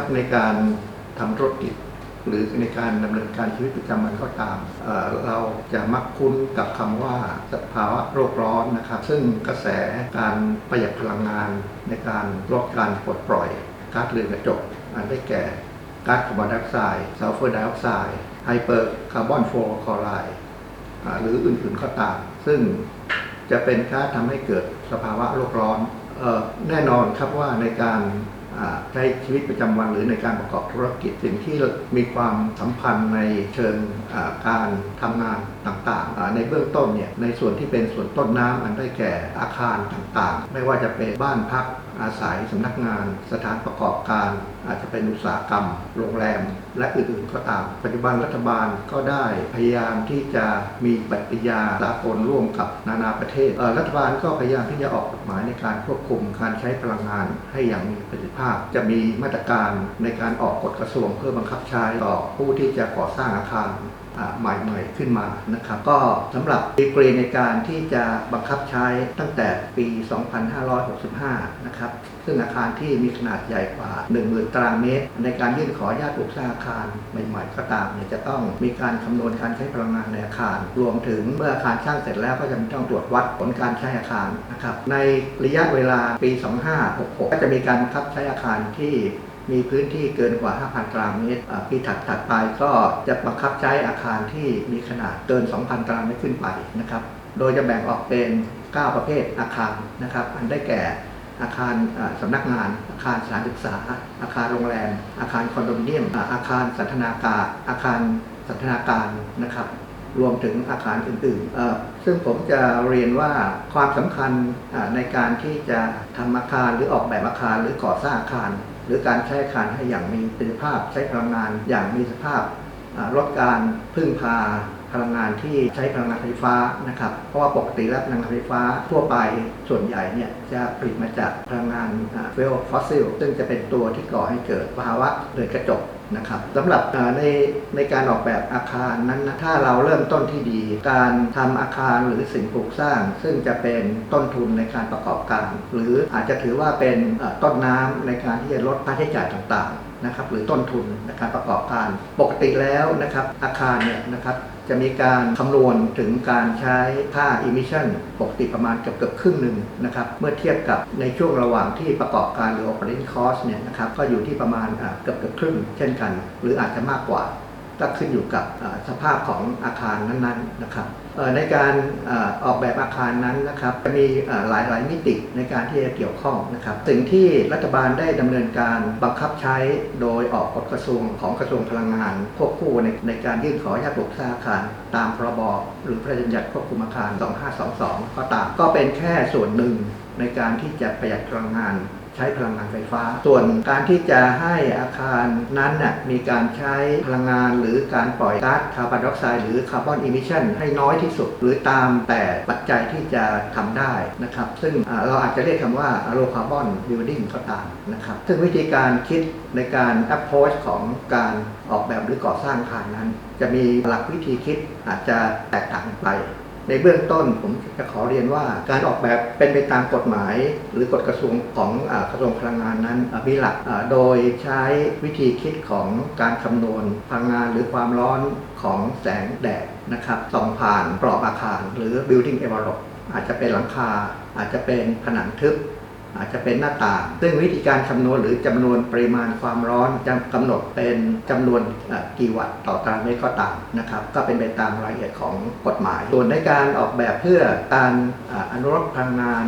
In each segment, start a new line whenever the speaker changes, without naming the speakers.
ครับในการทำธุรกิจ หรือในการดำเนินการชีวิตประจำวันก็ตามเอ่อเราจะมักคุ้นกับคำว่าสภาวะโลกร้อนนะครับ ซึ่งกระแสการประหยัดพลังงาน ในการลดการปลดปล่อยก๊าซเรือนกระจกอันได้แก่ก๊าซคาร์บอนไดออกไซด์ซัลเฟอร์ไดออกไซด์ไฮเปอร์คาร์บอนฟลูออร์คลอไรด์หรืออื่นๆก็ตาม ซึ่งจะเป็นก๊าซทำให้เกิดสภาวะโลกร้อนออแน่นอนครับว่าในการ ใช้ชีวิตประจำวันหรือในการประกอบธุรกิจสิ่งที่มีความสัมพันธ์ในเชิงการทำงานต่างๆ ในเบื้องต้นเนี่ยในส่วนที่เป็นส่วนต้นน้ำอันได้แก่อาคารต่างๆ ไม่ว่าจะเป็นบ้านพักอาศัยสำนักงาน สถานประกอบการ อาจจะเป็นอุตสาหกรรม โรงแรม และอื่นๆก็ตาม ปัจจุบันรัฐบาลก็ได้พยายามที่จะมีปฏิญาสากลร่วมกับนานาประเทศเรัฐบาลก็พยายามที่จะออกกฎหมายในการควบคุมการใช้พลังงานให้อย่างมีประสิทธิภาพ จะมีมาตรการในการออกกฎกระทรวงเพื่อบังคับใช้ต่อผู้ที่จะก่อสร้างอาคาร ใหม่ๆขึ้นมานะครับก็สำหรับดีกรีในการที่จะบังคับใช้ตั้งแต่ปี 2565 นะครับซึ่งอาคารที่มีขนาดใหญ่กว่า 10,000 ตารางเมตร ในการยื่นขออนุญาตปลูกสร้างอาคารใหม่ๆก็ตามเนี่ยจะต้องมีการคำนวณการใช้พลังงานในอาคาร รวมถึงเมื่ออาคารสร้างเสร็จแล้วก็จะต้องตรวจวัดผลการใช้อาคารนะครับในระยะเวลาปี 2566 ก็จะมีการบังคับใช้อาคารที่ มีพื้นที่เกินกว่า 5,000 ตารางเมตรปีถัดถัดไปก็จะบังคับใช้อาคารที่มีขนาดเกิน 2,000 ตารางเมตรขึ้นไปนะครับโดยจะแบ่งออกเป็น 9 ประเภทอาคารนะครับ อันได้แก่อาคารสำนักงาน อาคารสถานศึกษา อาคารโรงแรม อาคารคอนโดมิเนียม อาคารสันทนาการ อาคารสันทนาการนะครับ รวมถึงอาคารอื่นๆ ซึ่งผมจะเรียนว่าความสำคัญในการที่จะทำอาคารหรือออกแบบอาคารหรือก่อสร้างอาคาร รือการใช้อาคารให้อย่างมีประสิทธิภาพใช้พลังงานอย่างมีสภาพอ่าลดการพึ่งพาพลังงานที่ใช้พลังงานไฟฟ้านะครับ เพราะว่าปกติแล้วพลังงานไฟฟ้าทั่วไปส่วนใหญ่เนี่ยจะผลิตมาจากพลังงานเฟลฟอสซิลซึ่งจะเป็นตัวที่ก่อให้เกิดภาวะเรือนกระจก นะครับสำหรับในในการออกแบบอาคารนั้นนะถ้าเราเริ่มต้นที่ดี การทำอาคารหรือสิ่งปลูกสร้าง ซึ่งจะเป็นต้นทุนในการประกอบการ หรืออาจจะถือว่าเป็นต้นน้ำในการที่จะลดค่าใช้จ่ายต่างๆ นะครับหรือต้นทุนในการประกอบการ ปกติแล้วนะครับอาคารเนี่ยนะครับจะมีการคำนวณถึงการใช้ค่า emission ปกติประมาณเกือบเกือบครึ่งหนึ่งนะครับเมื่อเทียบกับในช่วงระหว่างที่ประกอบการหรือ operating cost เนี่ยนะครับก็อยู่ที่ประมาณเกือบเกือบครึ่งเช่นกัน หรืออาจจะมากกว่าก็ขึ้นอยู่กับสภาพของอาคารนั้นๆนะครับ ในการออกแบบอาคารนั้นนะครับจะมีหลายหลายมิติในการที่จะเกี่ยวข้องนะครับสิ่งที่รัฐบาลได้ดำเนินการบังคับใช้โดยออกกฎกระทรวงของกระทรวงพลังงานควบคู่ในในการยื่นขออนุญาตปลูกสร้างอาคาร ตามพรบหรือพระราชบัญญัติควบคุมอาคาร 2522 ก็ตามก็เป็นแค่ส่วนหนึ่งในการที่จะประหยัดพลังงาน ใช้พลังงานไฟฟ้า ส่วนการที่จะให้อาคารนั้นน่ะมีการใช้พลังงานหรือการปล่อยก๊าซคาร์บอนไดออกไซด์หรือคาร์บอนอิมิชันให้น้อยที่สุด หรือตามแต่ปัจจัยที่จะทำได้นะครับ ซึ่งเราอาจจะเรียกคำว่า low carbon building ก็ตามนะครับ ซึ่งวิธีการคิดในการ approach ของการออกแบบหรือก่อสร้างอาคารนั้น จะมีหลักวิธีคิดอาจจะแตกต่างไป ในเบื้องต้นผมจะขอเรียนว่าการออกแบบเป็นไปตามกฎหมาย หรือกฎกระทรวงของกระทรวงพลังงานนั้นมีหลักโดยใช้วิธีคิดของการคำนวณพลังงานหรือความร้อนของแสงแดดนะครับส่องผ่านกรอบอาคาร หรือ building envelope อาจจะเป็นหลังคา อาจจะเป็นผนังทึบ อาจจะเป็นหน้าต่าง ซึ่งวิธีการคำนวณหรือจำนวนปริมาณความร้อนจะกำหนดเป็นจำนวนกี่วัตต์ต่อตารางเมตรก็ตามนะครับ ก็เป็นไปตามรายละเอียดของกฎหมาย ส่วนในการออกแบบเพื่อการอนุรักษ์พลังงาน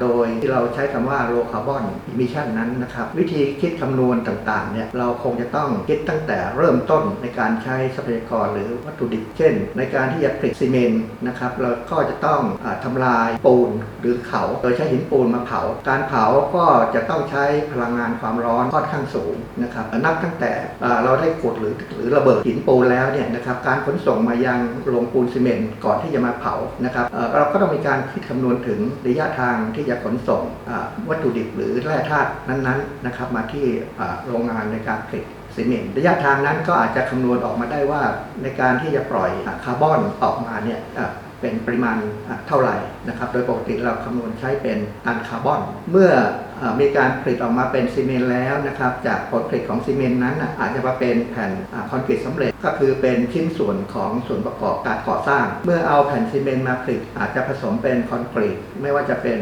โดยที่เราใช้คำว่า low carbon emission นั้นนะครับ วิธีคิดคำนวณต่างๆเนี่ยเราคงจะต้องคิดตั้งแต่เริ่มต้นในการใช้ทรัพยากรหรือวัตถุดิบ เช่น ในการที่จะผลิตซีเมนต์นะครับเราก็จะต้องอาทำลายปูนหรือเขาโดยใช้หินปูนมาเผาการการเผาก็จะต้องใช้พลังงานความร้อนค่อนข้างสูงนะครับนับตั้งแต่เราได้ขุดหรือหรือระเบิดหินปูนแล้วเนี่ยนะครับการขนส่งมายังโรงปูนซีเมนต์ก่อนที่จะมาเผานะครับเราก็ต้องมีการคิดคำนวณถึงระยะทางที่จะขนส่งวัตถุดิบหรือแร่ธาตุนั้นๆนะครับมาที่โรงงานในการผลิตซีเมนต์ระยะทางนั้นก็อาจจะคำนวณออกมาได้ว่าในการที่จะปล่อยคาร์บอนออกมาเนี่ย เป็นปริมาณเท่าไหร่นะครับ โดยปกติเราคำนวณใช้เป็นตันคาร์บอน เมื่ออมีการผลิตออกมาเป็นซีเมนต์แล้วนะครับ จากผลผลิตของซีเมนต์นั้นอาจจะมาเป็นแผ่นอคอนกรีตสำเร็จก็คือเป็นชิ้นส่วนของส่วนประกอบการก่อสร้าง เมื่อเอาแผ่นซีเมนต์มาผลิตอาจจะผสมเป็นคอนกรีตไม่ว่าจะเป็น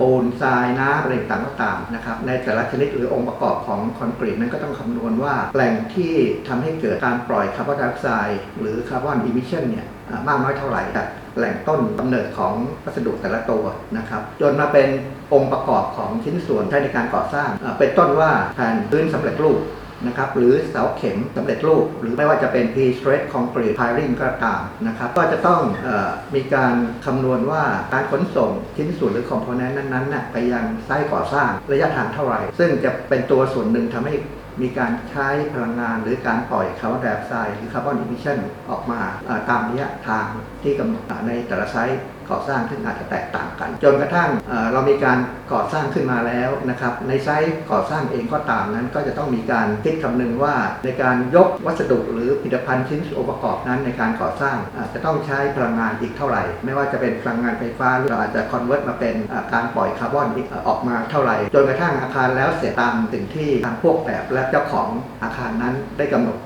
ปูนทรายน้ำอะไรต่างๆก็ตามนะครับในแต่ละชนิดหรือองค์ประกอบของคอนกรีตนั้นก็ต้องคำนวณว่าแหล่งที่ทำให้เกิดการปล่อยคาร์บอนไดออกไซด์หรือคาร์บอนอิมิชันเนี่ย มากน้อยเท่าไหร่จากแหล่งต้นกำเนิดของวัสดุแต่ละตัวนะครับจนมาเป็นองค์ประกอบของชิ้นส่วนใช้ในการก่อสร้าง เป็นต้นว่าแผ่นพื้นสำเร็จรูปนะครับหรือเสาเข็มสำเร็จรูป หรือไม่ว่าจะเป็น P-stress concrete piling ก็ตามนะครับก็จะต้องออมีการคำนวณว่าการขนส่งชิ้นส่วนหรือคอมโพเนนต์นั้นๆนะไปยังไซต์ก่อสร้างระยะทางเท่าไหร่ ซึ่งจะเป็นตัวส่วนหนึ่งทำให้ มีการใช้พลังงานหรือการปล่อยคาร์บอนไดออกไซด์หรือคาร์บอนอิมิชันออกมาตามระยะทางที่กำหนดในแต่ละไซต์ ก่อสร้างซึ่งอาจจะแตกต่างกัน จนกระทั่งเเรามีการก่อสร้างขึ้นมาแล้วนะครับในไซต์ก่อสร้างเองก็ตามนั้น ก็จะต้องมีการคิดคำนึงว่าในการยกวัสดุหรือผลิตภัณฑ์ชิ้นส่วนประกอบนั้นในการก่อสร้างอาจจะต้องใช้พลังงานอีกเท่าไหร่ ไม่ว่าจะเป็นพลังงานไฟฟ้าหรืออาจจะคอนเวิร์ตมาเป็นาการปล่อยคาร์บอนออกมาเท่าไหร่ จนกระทั่งอาคารแล้วเสร็จตามสิ่งที่ทางพวกแบบและเจ้าของอาคารนั้นได้กำหนด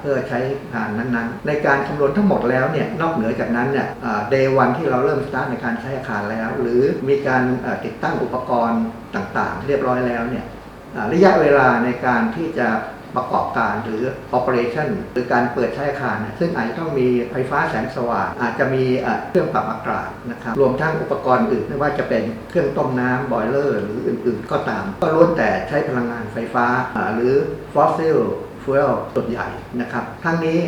เพื่อใช้งานนั้นๆ ในการคำนวณทั้งหมดแล้วเนี่ยนอกเหนือจากนั้นเนี่ยเดย์วันที่เราเริ่มสตาร์ทในการใช้อาคารแล้ว หรือมีการติดตั้งอุปกรณ์ต่างๆ เรียบร้อยแล้วเนี่ยระยะเวลาในการที่จะประกอบการหรือ operation หรือการเปิดใช้อาคาร ซึ่งอาจจะต้องมีไฟฟ้าแสงสว่างอาจจะมีเครื่องปรับอากาศนะครับรวมทั้งอุปกรณ์อื่นไม่ว่าจะเป็นเครื่องต้มน้ำบอยเลอร์ หรืออื่น ๆ ก็ตาม ก็ล้วนแต่ใช้พลังงานไฟฟ้าอ่าหรือ fossil ฟูเอลส่วนใหญ่นะครับทั้งนี้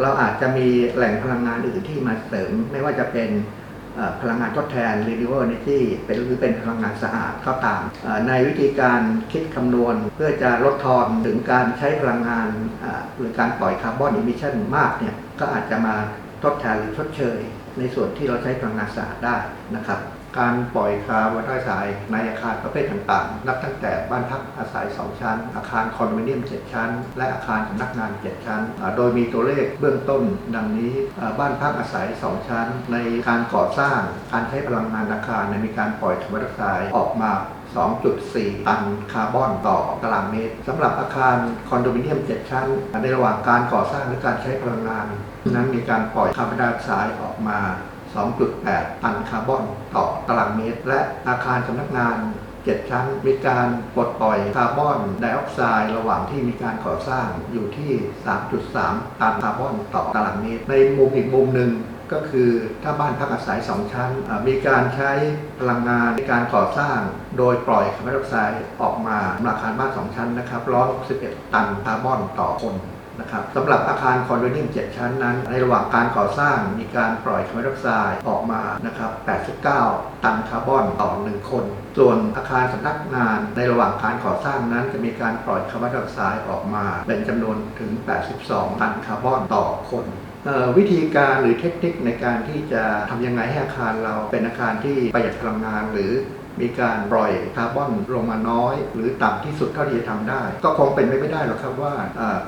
เราอาจจะมีแหล่งพลังงานอื่นที่มาเสริม ไม่ว่าจะเป็นพลังงานทดแทน renewable energy เป็นหรือเป็นพลังงานสะอาดก็ตาม ในวิธีการคิดคำนวณเพื่อจะลดทอนถึงการใช้พลังงานหรือการปล่อยคาร์บอนอิมิชันมากเนี่ยก็อาจจะมาทดแทนหรือชดเชย ในส่วนที่เราใช้พลังงานสะอาดได้นะครับ การปล่อยคาร์บอนไดออกไซด์ในอาคารประเภทต่างๆ นับตั้งแต่บ้านพักอาศัย 2 ชั้น อาคารคอนโดมิเนียม 7 ชั้น และอาคารสำนักงาน 7 ชั้น โดยมีตัวเลขเบื้องต้น ดังนี้บ้านพักอาศัย 2 ชั้น ในการก่อสร้างการใช้พลังงานอาคารเนี่ยมีการปล่อยคาร์บอนไดออกไซด์ออกมา2.4 ตันคาร์บอนต่อตารางเมตรสำหรับอาคารคอนโดมิเนียม 7 ชั้น ในระหว่างการก่อสร้างหรือการใช้พลังงาน นั้นมีการปล่อยคาร์บอนไดออกไซด์ออกมา 2.8 ตันคาร์บอนต่อตารางเมตร และอาคารสำนักงาน7ชั้นมีการปลดปล่อยคาร์บอนไดออกไซด์ระหว่างที่มีการก่อสร้างอยู่ที่ 3.3 ตันคาร์บอนต่อตารางเมตร ในมุมอีกมุมหนึ่งก็คือถ้าบ้านพักอาศัย 2 ชั้น มีการใช้พลังงานในการก่อสร้าง โดยปล่อยคาร์บอนไดออกไซด์ออกมาอาคารบ้าน 2 ชั้นนะครับ161 ตันคาร์บอนต่อคน นะครับสำหรับอาคารคอนโดมิเนียม 7 ชั้นนั้น ในระหว่างการก่อสร้างมีการปล่อยคาร์บอนไดออกไซด์ออกมานะครับ 89 ตันคาร์บอนต่อ 1 คน ส่วนอาคารสำนักงานในระหว่างการก่อสร้างนั้นจะมีการปล่อยคาร์บอนไดออกไซด์ออกมา เป็นจำนวนถึง 82 ตันคาร์บอนต่อคนวิธีการหรือเทคนิคในการที่จะทำยังไงให้อาคารเราเป็นอาคารที่ประหยัดพลังงานหรือ มีการปล่อยคาร์บอนลงมาน้อย หรือต่ำที่สุดเท่าที่จะทำได้ ก็คงเป็นไปไม่ได้หรอกครับว่า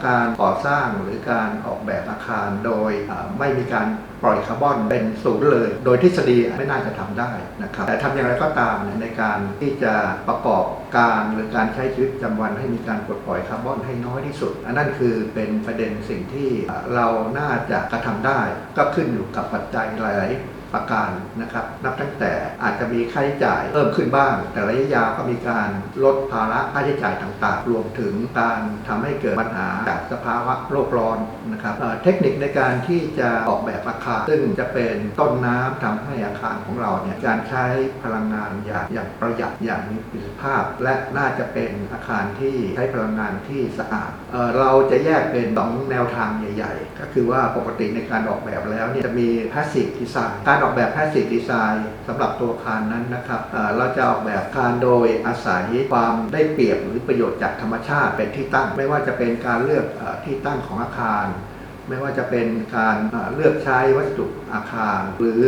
การก่อสร้างหรือการออกแบบอาคารโดยไม่มีการปล่อยคาร์บอนเป็นศูนย์เลย โดยทฤษฎีไม่น่าจะทำได้นะครับแต่ทำอย่างไรก็ตามในการที่จะประกอบการหรือการใช้ชีวิตประจำวันให้มีการปลดปล่อยคาร์บอนให้น้อยที่สุด อันนั้นคือเป็นประเด็นสิ่งที่เราน่าจะกระทำได้ ก็ขึ้นอยู่กับปัจจัยหลาย ประการนะครับนับตั้งแต่อาจจะมีค่าใช้จ่ายเพิ่มขึ้นบ้าง แต่ระยะยาวก็มีการลดภาระค่าใช้จ่ายต่างๆ รวมถึงการทำให้เกิดปัญหาจากสภาวะโลกร้อนนะครับเเทคนิคในการที่จะออกแบบอาคาร ซึ่งจะเป็นต้นน้ำทำให้อาคารของเราเนี่ยการใช้พลังงานอย่างอย่างประหยัดอย่างมีประสิทธิภาพ และน่าจะเป็นอาคารที่ใช้พลังงานที่สะอาดเอเราจะแยกเป็นสองแนวทางใหญ่ ๆ ก็คือว่าปกติในการออกแบบแล้วเนี่ยจะมี passive design การออกแบบ passive design สำหรับตัวอาคารนั้นนะครับเราจะออกแบบอาคารโดยอาศัยความได้เปรียบหรือประโยชน์จากธรรมชาติเป็นที่ตั้ง ไม่ว่าจะเป็นการเลือกที่ตั้งของอาคาร ไม่ว่าจะเป็นการเอ่อเลือกใช้วัสดุอาคาร หรือ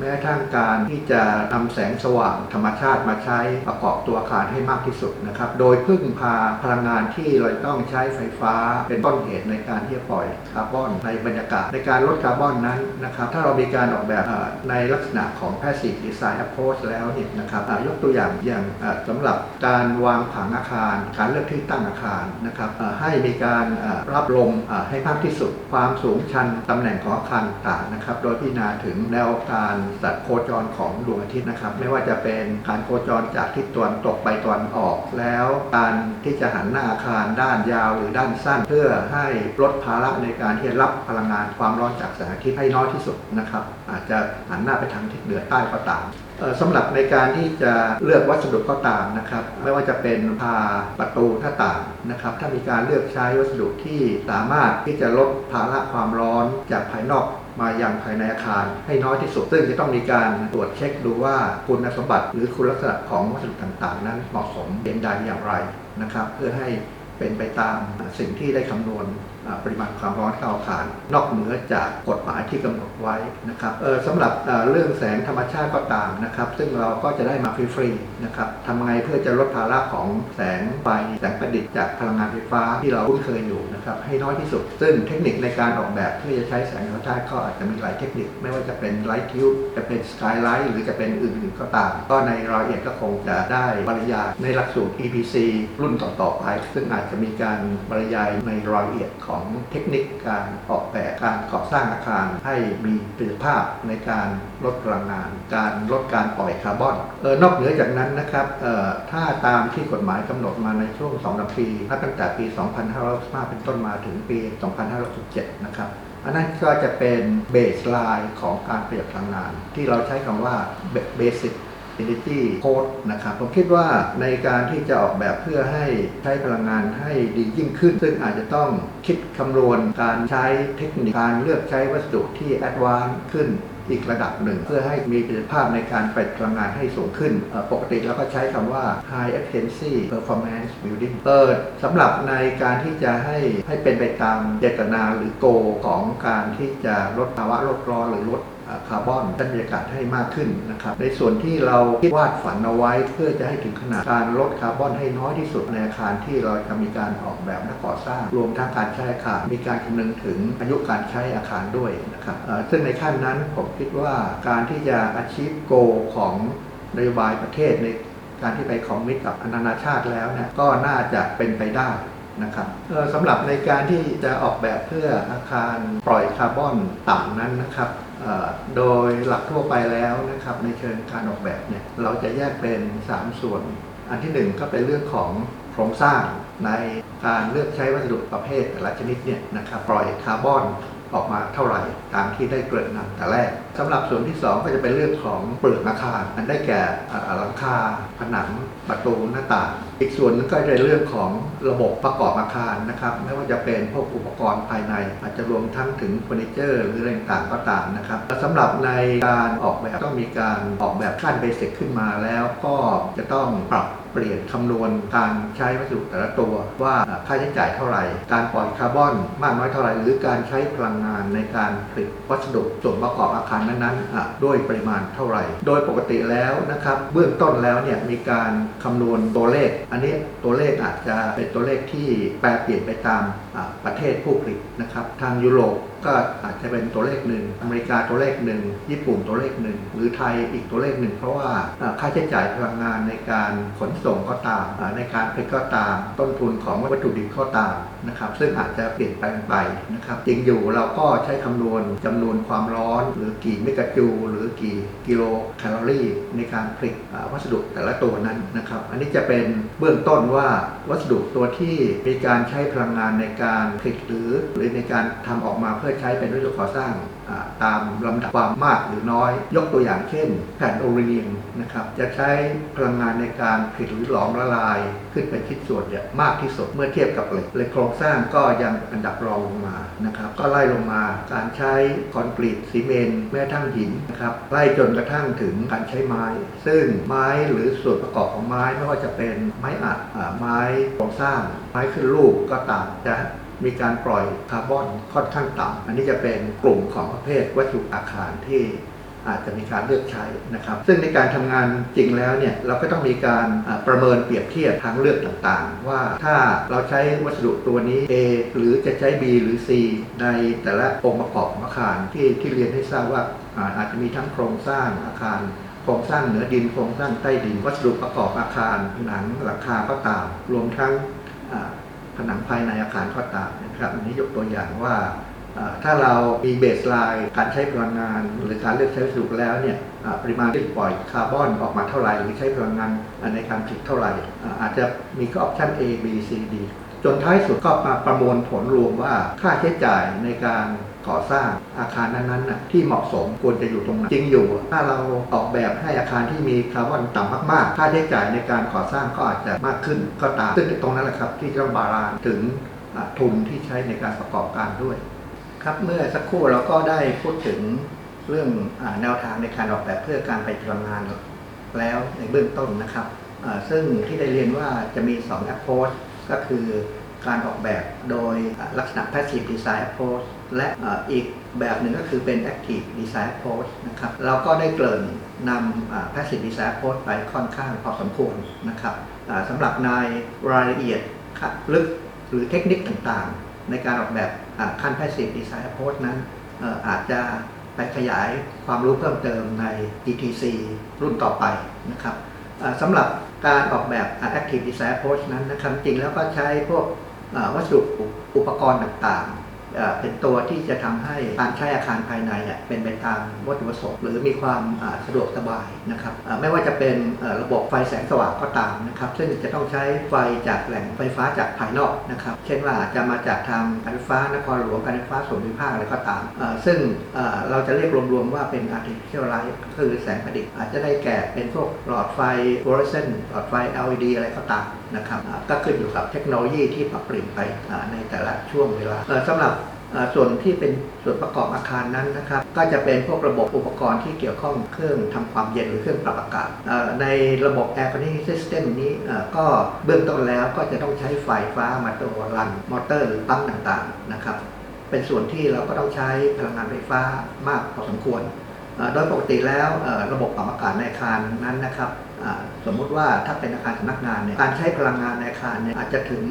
แม้กระทั่งการที่จะนำแสงสว่างธรรมชาติมาใช้ประกอบตัวอาคารให้มากที่สุดนะครับ โดยพึ่งพาพลังงานที่เราต้องใช้ไฟฟ้าเป็นต้นเหตุในการที่จะปล่อยคาร์บอนในบรรยากาศ ในการลดคาร์บอนนั้นนะครับ ถ้าเรามีการออกแบบในลักษณะของ passive design approach แล้วเนี่ยนะครับยกตัวอย่างอย่างสำหรับการวางผังอาคาร การเลือกที่ตั้งอาคารนะครับให้มีการรับลมให้มากที่สุด ความสูงชันตำแหน่งของอาคารต่างนะครับ โดยพิจารณาถึงแนวการสัตว์โคจรของดวงอาทิตย์นะครับ ไม่ว่าจะเป็นการโคจรจากทิศตะวันตกไปตะวันออกแล้ว การที่จะหันหน้าอาคารด้านยาวหรือด้านสั้น เพื่อให้ลดภาระในการที่จะรับพลังงานความร้อนจากแสงอาทิตย์ให้น้อยที่สุดนะครับ อาจจะหันหน้าไปทางทิศเหนือใต้ก็ตามสำหรับในการที่จะเลือกวัสดุก็ตามนะครับ ไม่ว่าจะเป็นพาประตูหน้าต่างนะครับ ถ้ามีการเลือกใช้วัสดุที่สามารถที่จะลดภาระความร้อนจากภายนอก มาอย่างภายในอาคารให้น้อยที่สุด ซึ่งจะต้องมีการตรวจเช็คดูว่าคุณสมบัติ หรือคุณลักษณะของวัสดุต่างๆ นั้นเหมาะสมเป็นใดอย่างไรนะครับ เพื่อให้เป็นไปตามสิ่งที่ได้คำนวณ ปริมาณความร้อนเข้าอาคารนอกเหนือจากกฎหมายที่กำหนดไว้นะครับสำหรับเอ่อเรื่องแสงธรรมชาติก็ตามนะครับ ซึ่งเราก็จะได้มาฟรีๆนะครับทำไงเพื่อจะลดภาระของแสงไฟแสงประดิษฐ์จากพลังงานไฟฟ้าที่เราคุ้นเคยอยู่นะครับให้น้อยที่สุด ซึ่งเทคนิคในการออกแบบเพื่อจะใช้แสงธรรมชาติก็อาจจะมีหลายเทคนิค ไม่ว่าจะเป็นไลท์ทิวจะเป็นสกายไลท์หรือจะเป็นอื่นๆก็ตาม ก็ในรายละเอียดก็คงจะได้บรรยายในหลักสูตร EPC รุ่นต่อๆไป ซึ่งอาจจะมีการบรรยายในรายละเอียดของของเทคนิคการออกแบบการก่อสร้างอาคาร ให้มีประสิทธิภาพในการลดพลังงาน การลดการปล่อยคาร์บอนเออนอกเหนือจากนั้นนะครับเอ่อถ้าตามที่กฎหมายกำหนดมาในช่วง2ปีนับตั้งแต่ปี 2565เป็นต้นมาถึงปี 2567 นะครับอันนั้นก็จะเป็นเบสไลน์ของการประหยัดพลังงาน ที่เราใช้คำว่า basic energy code นะครับ ผมคิดว่าในการที่จะออกแบบเพื่อให้ใช้พลังงานให้ดียิ่งขึ้น ซึ่งอาจจะต้องคิดคำนวณการใช้เทคนิคการเลือกใช้วัสดุที่ advanced ขึ้นอีกระดับหนึ่ง เพื่อให้มีประสิทธิภาพในการประหยัดพลังงานให้สูงขึ้น ปกติเราก็ใช้คำว่า high efficiency performance building เออสำหรับในการที่จะให้ให้เป็นไปตามเจตนาหรือ goal ของการที่จะลดภาวะโลกร้อนหรือลด คาร์บอนชั้นบรรยากาศให้มากขึ้นนะครับในส่วนที่เราคิดวาดฝันเอาไว้เพื่อจะให้ถึงขนาดการลดคาร์บอนให้น้อยที่สุดในอาคารที่เราจะมีการออกแบบและก่อสร้าง รวมทั้งการใช้อาคารมีการคำนึงถึงอายุการใช้อาคารด้วยนะครับซึ่งในขั้นนั้นผมคิดว่าการที่จะ achieve goal ของนโยบายประเทศในการที่ไปคอมมิตกับนานาชาติแล้วเนี่ยก็น่าจะเป็นไปได้นะครับสำหรับในการที่จะออกแบบเพื่ออาคารปล่อยคาร์บอนต่ำนั้นนะครับ โดยหลักทั่วไปแล้วนะครับในเชิงการออกแบบเนี่ยเราจะแยกเป็น 3 ส่วน อันที่หนึ่งก็เป็นเรื่องของโครงสร้างในการเลือกใช้วัสดุประเภทแต่ละชนิดเนี่ยนะครับปล่อยคาร์บอน ออกมาเท่าไหร่ตามที่ได้เกริ่นนำแต่แรกสำหรับส่วนที่ 2 ก็จะเป็นเรื่องของเปลือกอาคารอันได้แก่อาหลังคาผนังประตูหน้าต่างอีกส่วนนึงก็จะเป็นเรื่องของระบบประกอบอาคารนะครับ ไม่ว่าจะเป็นพวกอุปกรณ์ภายใน อาจจะรวมทั้งถึงเฟอร์นิเจอร์หรืออะไรต่างก็ตามนะครับสำหรับในการออกแบบต้องมีการออกแบบขั้นเบสิกขึ้นมาแล้วก็จะต้องปรับ เปลี่ยนคำนวณการใช้วัสดุแต่ละตัวว่าค่าใช้จ่ายเท่าไหร่ การปล่อยคาร์บอนมากน้อยเท่าไหร่หรือการใช้พลังงานในการผลิตวัสดุส่วนประกอบอาคารนั้นๆด้วยปริมาณเท่าไหร่ โดยปกติแล้วนะครับเบื้องต้นแล้วเนี่ยมีการคำนวณตัวเลข อันนี้ตัวเลขอาจจะเป็นตัวเลขที่แปรเปลี่ยนไปตามประเทศผู้ผลิตนะครับทางยุโรป ก็อาจจะเป็นตัวเลขหนึ่งอเมริกาตัวเลขหนึ่งญี่ปุ่นตัวเลขหนึ่งหรือไทยอีกตัวเลขหนึ่งเพราะว่าค่าใช้จ่ายพลังงานในการขนส่งก็ตามในการผลิตก็ตาม ต้นทุนของวัตถุดิบก็ตาม นะครับซึ่งอาจจะเปลี่ยนแปลงไปนะครับจริงอยู่เราก็ใช้คำนวณจำนวนความร้อน หรือกี่เมกะจูลหรือกี่กิโลแคลอรี่ ในการผลิตวัสดุแต่ละตัวนั้นนะครับอันนี้จะเป็นเบื้องต้นว่าวัสดุตัวที่มีการใช้พลังงานในการผลิตหรือ หรือในการทำออกมาเพื่อใช้เป็นวัสดุก่อสร้าง ตามลำดับความมากหรือน้อย ยกตัวอย่างเช่น แผ่นโอลิเนียมนะครับจะใช้พลังงานในการผลิตหรือหลอมละลาย ขึ้นเป็นชิ้นส่วนเนี่ยมากที่สุดเมื่อเทียบกับเหล็กเหล็กโครงสร้างก็ยังอันดับรองลงมานะครับก็ไล่ลงมาการใช้คอนกรีตซีเมนต์แม้ทั่งหินนะครับไล่จนกระทั่งถึงการใช้ไม้ ซึ่งไม้หรือส่วนประกอบของไม้ไม่ว่าจะเป็นไม้อัดไม้โครงสร้าง ไม้ขึ้นรูปก็ตามจะ มีการปล่อยคาร์บอนค่อนข้างต่ำอันนี้จะเป็นกลุ่มของประเภทวัตถุอาคารที่อาจจะมีการเลือกใช้นะครับ ซึ่งในการทำงานจริงแล้วเนี่ยเราก็ต้องมีการประเมินเปรียบเทียบทางเลือกต่างๆ ว่าถ้าเราใช้วัสดุตัวนี้ A หรือจะใช้ B หรือ C ในแต่ละองค์ประกอบของอาคารที่ที่เรียนให้ทราบว่าอาจจะมีทั้งโครงสร้างอาคารโครงสร้างเหนือดินโครงสร้างใต้ดิน วัสดุประกอบอาคารผนังหลังคาก็ตาม รวมทั้ง ผนังภายในอาคารก็ตามนะครับอันนี้ยกตัวอย่างว่าถ้าเรามีเบสไลน์การใช้พลังงาน หรือการเลือกใช้วัสดุแล้วเนี่ยปริมาณที่ปล่อยคาร์บอนออกมาเท่าไหร่หรือใช้พลังงานในการผลิตเท่าไหร่อ่าอาจจะมีก็ออปชัน A B C D จนท้ายสุดก็มาประมวลผลรวมว่าค่าใช้จ่ายในการ ก่อสร้างอาคารนั้นๆน่ะที่เหมาะสมควรจะอยู่ตรงไหนจริงอยู่ ถ้าเราออกแบบให้อาคารที่มีคาร์บอนต่ำมากๆ ค่าใช้จ่ายในการก่อสร้างก็อาจจะมากขึ้นก็ตามซึ่งตรงนั้นแหละครับที่ต้องบาลานซ์ถึงทุนที่ใช้ในการประกอบการด้วย ครับเมื่อสักครู่เราก็ได้พูดถึงเรื่องแนวทางในการออกแบบเพื่อการไปพลังงานแล้วในเบื้องต้นนะครับซึ่งที่ได้เรียนว่าจะมี2 approach ก็คือ การออกแบบโดยลักษณะ passive design approach และอีกแบบหนึ่งก็คือเป็น active design approach นะครับเราก็ได้เกริ่นนำอ่า passive design approach ไปค่อนข้างพอสมควรนะครับสำหรับในรายละเอียดลึกหรือเทคนิคต่างๆ ในการออกแบบขั้น passive design approach นั้นอาจจะไปขยายความรู้เพิ่มเติมใน GTC รุ่นต่อไปนะครับสำหรับการออกแบบอ่า active design approach นั้นนะครับ จริงแล้วก็ใช้พวก วัสดุอุปกรณ์ต่างๆ เป็นตัวที่จะทำให้การใช้อาคารภายในเนี่ยเป็นไปตามวัตถุประสงค์หรือมีความสะดวกสบายนะครับไม่ว่าจะเป็นระบบไฟแสงสว่างก็ตามนะครับซึ่งจะต้องใช้ไฟจากแหล่งไฟฟ้าจากภายนอกนะครับเช่นว่าจะมาจากทางการไฟฟ้านครหลวงการไฟฟ้าส่วนภูมิภาคอะไรก็ตาม ซึ่งเอ่อเราจะเรียกรวมๆว่าเป็น artificial light คือแสงประดิษฐ์อาจจะได้แก่เป็นพวกหลอดไฟ fluorescent หลอดไฟ LED อะไรก็ตาม นะครับก็ขึ้นอยู่กับเทคโนโลยีที่ปรับเปลี่ยนไปในแต่ละช่วงเวลาเอ่อสำหรับส่วนที่เป็นส่วนประกอบอาคารนั้นนะครับก็จะเป็นพวกระบบอุปกรณ์ที่เกี่ยวข้องเครื่องทำความเย็นหรือเครื่องปรับอากาศในระบบ Air Conditioning System นี้ก็เบื้องต้นแล้วก็จะต้องใช้ไฟฟ้ามาตัวรันมอเตอร์หรือปั๊มต่างๆนะครับเป็นส่วนที่เราก็ต้องใช้พลังงานไฟฟ้ามากพอสมควร โดยปกติแล้วระบบปรับอากาศในอาคารนั้นนะครับ สมมุติว่าถ้าเป็นอาคารสำนักงานเนี่ยการใช้พลังงานในอาคารเนี่ยอาจจะถึง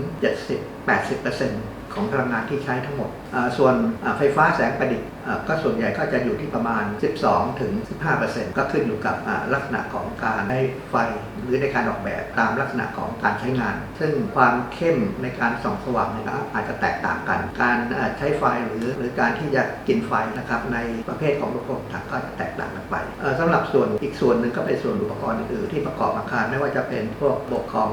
70-80%ของพลังงานที่ใช้ทั้งหมด ส่วนไฟฟ้าแสงประดิษฐ์ ก็ส่วนใหญ่ก็จะอยู่ที่ประมาณ 12 ถึง 15 ก็ขึ้นอยู่กับลักษณะของการใช้ไฟหรือในการออกแบบตามลักษณะของการใช้งาน ซึ่งความเข้มในการส่องสว่างเนี่ยก็อาจจะแตกต่างกัน การใช้ไฟหรือหรือการที่จะกินไฟนะครับในประเภทของระบบต่างก็จะแตกต่างกันไปเอ่อสำหรับส่วนอีกส่วนหนึ่งก็เป็นส่วนอุปกรณ์อื่นๆที่ประกอบอาคารไม่ว่าจะเป็นพวกระบบของ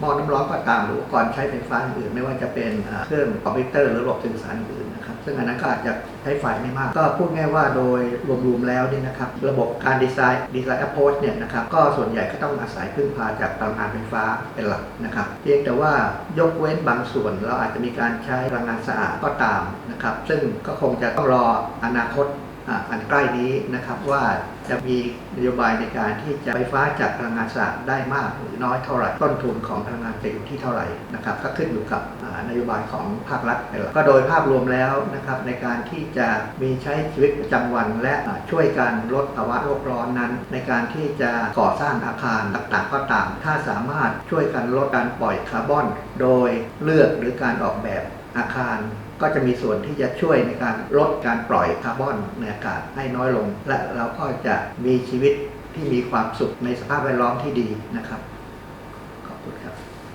หม้อน้ำร้อนก็ตามหรืออุปกรณ์ใช้ไฟฟ้าอื่นๆไม่ว่าจะเป็นเครื่องคอมพิวเตอร์หรือระบบสื่อสารอื่น ซึ่งอันนั้นก็อาจจะใช้ไฟไม่มาก ก็พูดง่ายว่าโดยรวมๆแล้วเนี่ยนะครับระบบการดีไซน์ดีไซน์แอปโพสเนี่ยนะครับก็ส่วนใหญ่ก็ต้องอาศัยพึ่งพาจากพลังงานไฟฟ้าเป็นหลักนะครับเพียงแต่ว่ายกเว้นบางส่วนเราอาจจะมีการใช้พลังงานสะอาดก็ตามนะครับซึ่งก็คงจะต้องรออนาคตออันใกล้นี้นะครับว่า จะมีนโยบายในการที่จะไฟฟ้าจากพลังงานสะอาดได้มากหรือน้อยเท่าไหร่ต้นทุนของพลังงานจะอยู่ที่เท่าไหร่นะครับก็ขึ้นอยู่กับนโยบายของภาครัฐเป็นหลักก็โดยภาพรวมแล้วนะครับในการที่จะมีใช้ชีวิตประจำวันและช่วยกันลดภาวะโลกร้อนนั้น ในการที่จะก่อสร้างอาคารต่างๆก็ตาม ถ้าสามารถช่วยกันลดการปล่อยคาร์บอน โดยเลือกหรือการออกแบบอาคาร ก็จะมีส่วนที่จะช่วยในการลดการปล่อยคาร์บอนในอากาศให้น้อยลง และเราก็จะมีชีวิตที่มีความสุขในสภาพแวดล้อมที่ดีนะครับ